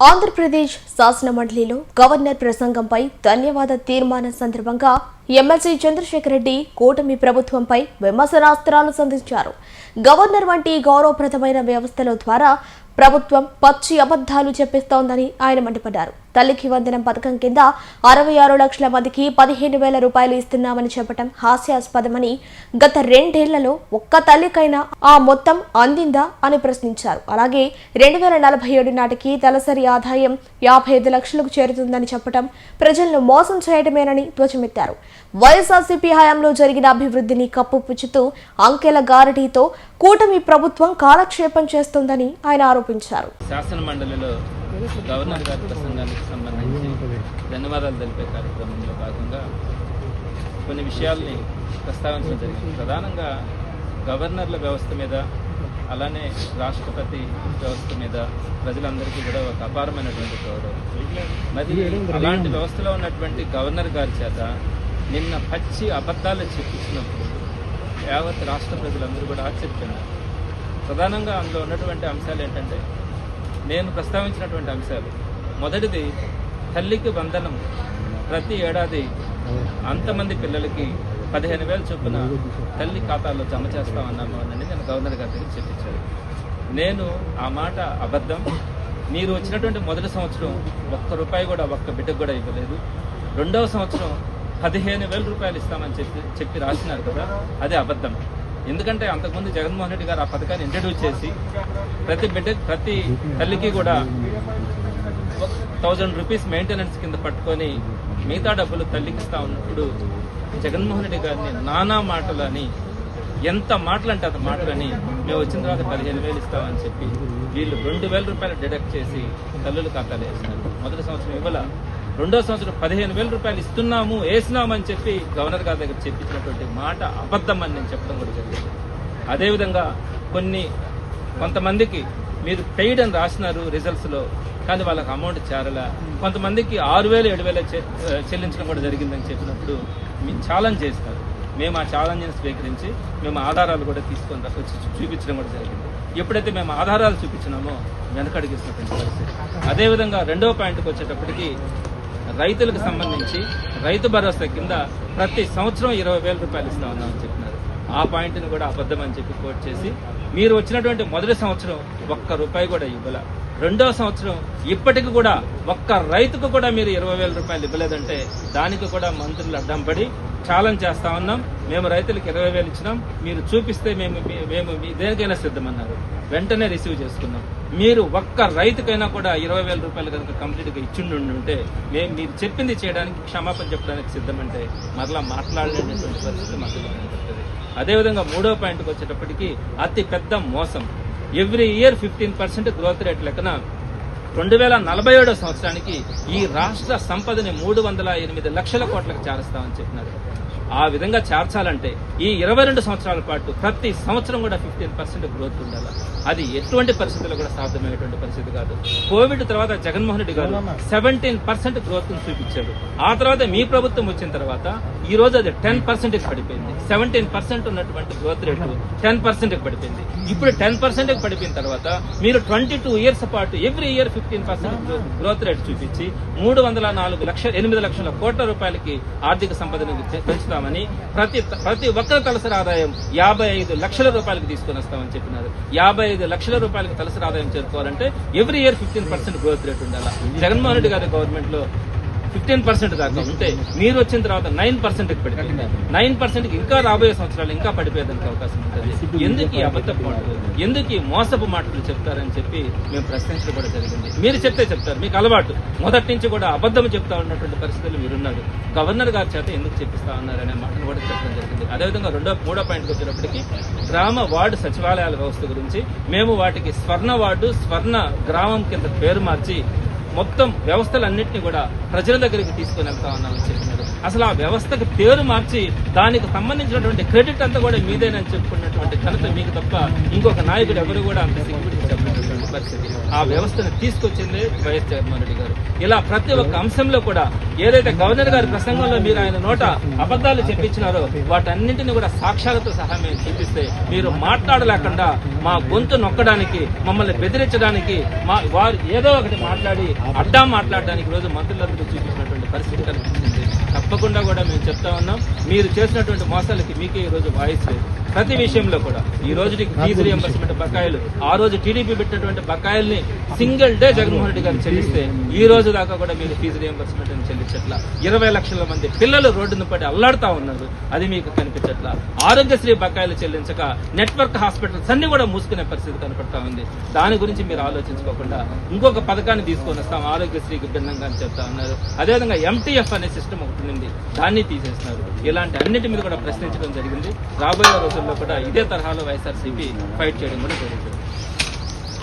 ఆంధ్రప్రదేశ్ శాసన మండలిలో గవర్నర్ ప్రసంగంపై ధన్యవాద తీర్మానం సందర్భంగా ఎమ్మెల్సీ చంద్రశేఖర్ రెడ్డి కూటమి ప్రభుత్వంపై విమర్శనాస్త్రాలు సంధించారు. గవర్నర్ వంటి గౌరవప్రదమైన వ్యవస్థల ద్వారా ప్రభుత్వం పచ్చి అబద్ధాలు చెప్పిస్తోందని ఆయన మండిపడ్డారు. తల్లికి వందనం పథకం కింద అరవై ఆరు లక్షల మందికి పదిహేను వేల రూపాయలు ఇస్తున్నామని చెప్పడం హాస్యాస్పదమని గత రెండేళ్ళలో ఒక్క తల్లికైనా ఆ మొత్తం అందిందా అని ప్రశ్నించారు. అలాగే రెండు వేల నలభై ఏడు నాటికి తలసరి ఆదాయం యాభై ఐదు లక్షలకు చేరుతుందని చెప్పడం ప్రజలను మోసం చేయడమేనని ధ్వజమెత్తారు. వైఎస్ఆర్సీపీ హయాంలో జరిగిన అభివృద్ధిని కప్పుపుచ్చుతూ అంకెల గారడీతో కూటమి ప్రభుత్వం కాలక్షేపం చేస్తోందని ఆయన ఆరోపించారు. శాసన మండలిలో గవర్నర్ గారి ప్రసంగానికి సంబంధించి ధన్యవాదాలు తెలిపే కార్యక్రమంలో భాగంగా కొన్ని విషయాల్ని ప్రస్తావించడం జరిగింది. ప్రధానంగా గవర్నర్ల వ్యవస్థ మీద అలానే రాష్ట్రపతి వ్యవస్థ మీద ప్రజలందరికీ కూడా ఒక అపారమైనటువంటి గౌరవం. మరి అలాంటి వ్యవస్థలో ఉన్నటువంటి గవర్నర్ గారి చేత నిన్న పచ్చి అబద్ధాలు చెప్పించినప్పుడు యావత్ రాష్ట్ర ప్రజలందరూ కూడా ఆశ్చర్యపోయినారు. ప్రధానంగా అందులో ఉన్నటువంటి అంశాలు ఏంటంటే నేను ప్రస్తావించినటువంటి అంశాలు. మొదటిది తల్లికి వందనం ప్రతి ఏడాది అంతమంది పిల్లలకి పదిహేను వేల చొప్పున తల్లి ఖాతాలో జమ చేస్తామన్నాము అని నేను గవర్నర్ గారి దగ్గర చెప్పించాను నేను ఆ మాట అబద్ధం. మీరు వచ్చినటువంటి మొదటి సంవత్సరం ఒక్క రూపాయి కూడా ఒక్క బిడ్డకు కూడా ఇవ్వలేదు. రెండవ సంవత్సరం పదిహేను వేల రూపాయలు ఇస్తామని చెప్పి చెప్పి రాసినారు కదా అది అబద్ధం. ఎందుకంటే అంతకుముందు జగన్మోహన్ రెడ్డి గారు ఆ పథకాన్ని ఇంట్రడ్యూస్ చేసి ప్రతి బిడ్డ ప్రతి తల్లికి కూడా థౌజండ్ రూపీస్ మెయింటెనెన్స్ కింద పట్టుకొని మిగతా డబ్బులు తల్లికి ఇస్తా ఉన్నప్పుడు జగన్మోహన్ రెడ్డి గారిని నానా మాటలని ఎంత మాటలు అంటే అంత మాటలని మేము వచ్చిన తర్వాత పదిహేను వేలు ఇస్తామని చెప్పి వీళ్ళు రెండు వేల రూపాయలు డిడక్ట్ చేసి తల్లులు ఖాతాలు వేసినారు మొదటి సంవత్సరం ఇవ్వాల? రెండో సంవత్సరం పదిహేను వేల రూపాయలు ఇస్తున్నాము వేసినామని చెప్పి గవర్నర్ గారి దగ్గర చెప్పించినటువంటి మాట అబద్ధం అని నేను చెప్పడం కూడా జరిగింది. అదేవిధంగా కొన్ని కొంతమందికి మీరు పెయిడ్ అని రాసినారు రిజల్ట్స్లో కానీ వాళ్ళకి అమౌంట్ చేరలా. కొంతమందికి ఆరు వేలు ఏడు వేలు చె- చెల్లించడం కూడా జరిగిందని చెప్పినప్పుడు మీరు ఛాలెంజ్ చేస్తారు మేము ఆ ఛాలెంజ్ని స్వీకరించి మేము ఆధారాలు కూడా తీసుకొని వచ్చి చూపించడం కూడా జరిగింది. ఎప్పుడైతే మేము ఆధారాలు చూపించినామో వెనకడిగిస్తున్నటువంటి పరిస్థితి. అదేవిధంగా రెండవ పాయింట్కి వచ్చేటప్పటికి రైతులకు సంబంధించి రైతు భరోసా కింద ప్రతి సంవత్సరం ఇరవై వేల రూపాయలు ఇస్తామన్నామని చెప్పినారు. ఆ పాయింట్ని కూడా అబద్ధం అని చెప్పి కోట్ చేసి మీరు వచ్చినటువంటి మొదటి సంవత్సరం ఒక్క రూపాయి కూడా ఇవ్వాల. రెండవ సంవత్సరం ఇప్పటికి కూడా ఒక్క రైతుకు కూడా మీరు ఇరవై వేల రూపాయలు ఇవ్వలేదంటే దానికి కూడా మంత్రులు అడ్డం పడి ఛాలెంజ్ చేస్తా ఉన్నాం. మేము రైతులకు ఇరవై వేలు ఇచ్చినాం. మీరు చూపిస్తే మేము మీ- మేము మీ దేనికైనా సిద్ధమన్నారు. వెంటనే రిసీవ్ చేసుకున్నాం. మీరు ఒక్క రైతుకైనా కూడా ఇరవై వేల రూపాయలు కనుక కంప్లీట్గా ఇచ్చిండి ఉంటే మేము మీరు చెప్పింది చేయడానికి క్షమాపణ చెప్పడానికి సిద్ధమంటే మరలా మాట్లాడలేనటువంటి పరిస్థితి మాకు అదేవిధంగా మూడో పాయింట్కి వచ్చేటప్పటికి అతి పెద్ద మోసం. Every year fifteen percent growth rate లెక్కన రెండు వేల నలభై ఏడో సంవత్సరానికి ఈ రాష్ట్ర సంపదని మూడు వందల ఎనిమిది లక్షల కోట్లకు చేరుస్తామని చెప్పినారు. ఆ విధంగా చేర్చాలంటే ఈ ఇరవై రెండు సంవత్సరాల పాటు ప్రతి సంవత్సరం కూడా ఫిఫ్టీన్ పర్సెంట్ గ్రోత్ ఉండాలి? అది ఎటువంటి పరిస్థితుల్లో కూడా సాధ్యమయ్యేటువంటి పరిస్థితి కాదు. కోవిడ్ తర్వాత జగన్మోహన్ రెడ్డి గారు సెవెంటీన్ పర్సెంట్ గ్రోత్ చూపించాడు. ఆ తర్వాత మీ ప్రభుత్వం వచ్చిన తర్వాత ఈ రోజు అది టెన్ పర్సెంట్ పడిపోయింది. సెవెంటీన్ పర్సెంట్ ఉన్నటువంటి గ్రోత్ రేటు టెన్ పర్సెంట్ పడిపోయింది. ఇప్పుడు టెన్ పర్సెంట్ పడిపోయిన తర్వాత మీరు ట్వంటీ టూ ఇయర్స్ పాటు every year fifteen percent growth rate చూపించి మూడు వందల నాలుగు లక్షల ఎనిమిది లక్షల కోట్ల రూపాయలకి ఆర్థిక సంపదను పె- తీసుకొస్తామని ప్రతి ప్రతి ఒక్కరి తలసరి ఆదాయం యాభై ఐదు లక్షల రూపాయలకు తీసుకొని వస్తామని చెప్పినారు. యాభై ఐదు లక్షల రూపాయలకు తలసరి ఆదాయం చేరుకోవాలంటే every year fifteen percent growth rate ఉండాలి? జగన్మోహన్ రెడ్డి గారి గవర్నమెంట్లో ఫిఫ్టీన్ పర్సెంట్ దాకా ఉంటే మీరు వచ్చిన తర్వాత నైన్ పర్సెంట్ పడిపోయింది నైన్ పర్సెంట్ ఇంకా రాబోయే సంవత్సరాలు ఇంకా పడిపోయేదానికి అవకాశం ఉంటుంది. ఎందుకు ఈ అబద్ధపు మాటలు ఎందుకు ఈ మోసపు మాటలు చెప్తారని చెప్పి మేము ప్రశ్నించడం కూడా జరిగింది. మీరు చెప్తే చెప్తారు మీకు అలవాటు. మొదటి నుంచి కూడా అబద్ధం చెప్తా ఉన్నటువంటి పరిస్థితులు మీరున్నారు. గవర్నర్ గారి చేత ఎందుకు చెప్పిస్తా ఉన్నారు అనే మాటను కూడా చెప్పడం జరిగింది. అదేవిధంగా రెండో మూడో పాయింట్కి వచ్చేటప్పటికి గ్రామ వార్డు సచివాలయాల వ్యవస్థ గురించి మేము వాటికి స్వర్ణ వార్డు స్వర్ణ గ్రామం కింద పేరు మార్చి మొత్తం వ్యవస్థలన్నింటినీ కూడా ప్రజల దగ్గరికి తీసుకుని వెళ్తా ఉన్నామని చెప్పినారు అసలు ఆ వ్యవస్థకు పేరు మార్చి దానికి సంబంధించినటువంటి క్రెడిట్ అంతా కూడా మీదేనని చెప్పుకున్నటువంటి ఘనత మీకు తప్ప ఇంకొక నాయకుడు ఎవరు కూడా అంత చెప్పినటువంటి పరిస్థితి ఆ వ్యవస్థను తీసుకొచ్చింది వైఎస్ జగన్మోహన్ రెడ్డి గారు. ఇలా ప్రతి ఒక్క అంశంలో కూడా ఏదైతే గవర్నర్ గారి ప్రసంగంలో మీరు ఆయన నోట అబద్ధాలు చెప్పించినారో వాటన్నింటినీ కూడా సాక్ష్యాలతో సహా మేము చూపిస్తే మీరు మాట్లాడలేకుండా మా గొంతు నొక్కడానికి మమ్మల్ని బెదిరించడానికి మా వారు ఏదో ఒకటి మాట్లాడి అడ్డా మాట్లాడడానికి రోజు మంత్రులందరూ చూపించినటువంటి పరిస్థితి కనిపిస్తుంది తప్పకుండా కూడా మేము చెప్తా ఉన్నాం. మీరు చేసినటువంటి మోసాలకి మీకే ఈరోజు వాయిస్ లేదు. ప్రతి విషయంలో కూడా ఈ ఫీజు రియంబర్స్మెంట్ బకాయిలు ఆ రోజు టీడీపీ పెట్టినటువంటి బకాయిల్ని సింగిల్ డే జగన్మోహన్ రెడ్డి గారు చెల్లిస్తే ఈ రోజు దాకా కూడా మీరు ఫీజు రియంబర్స్మెంట్ చెల్లించట్లా. ఇరవై లక్షల మంది పిల్లలు రోడ్డును పడి అల్లాడుతా ఉన్నారు. అది మీకు కనిపించట్లా. ఆరోగ్యశ్రీ బకాయిలు చెల్లించక నెట్వర్క్ హాస్పిటల్స్ అన్ని కూడా మూసుకునే పరిస్థితి కనపడతా ఉంది. దాని గురించి మీరు ఆలోచించుకోకుండా ఇంకొక పథకాన్ని తీసుకొని వస్తాం. ఆరోగ్యశ్రీకి భిన్నంగా అని చెప్తా ఉన్నారు. అదేవిధంగా ఎంటీఎఫ్ అనే సిస్టమ్ ఒకటి ఉంది. దాన్ని తీసేస్తున్నారు. ఇలాంటి అన్నిటి మీద కూడా ప్రశ్నించడం జరిగింది. రాబోయే రోజుల్లో కూడా ఇదే తరహాలో వైఎస్ఆర్సీపీ ఫైట్ చేయడం కూడా జరుగుతుంది.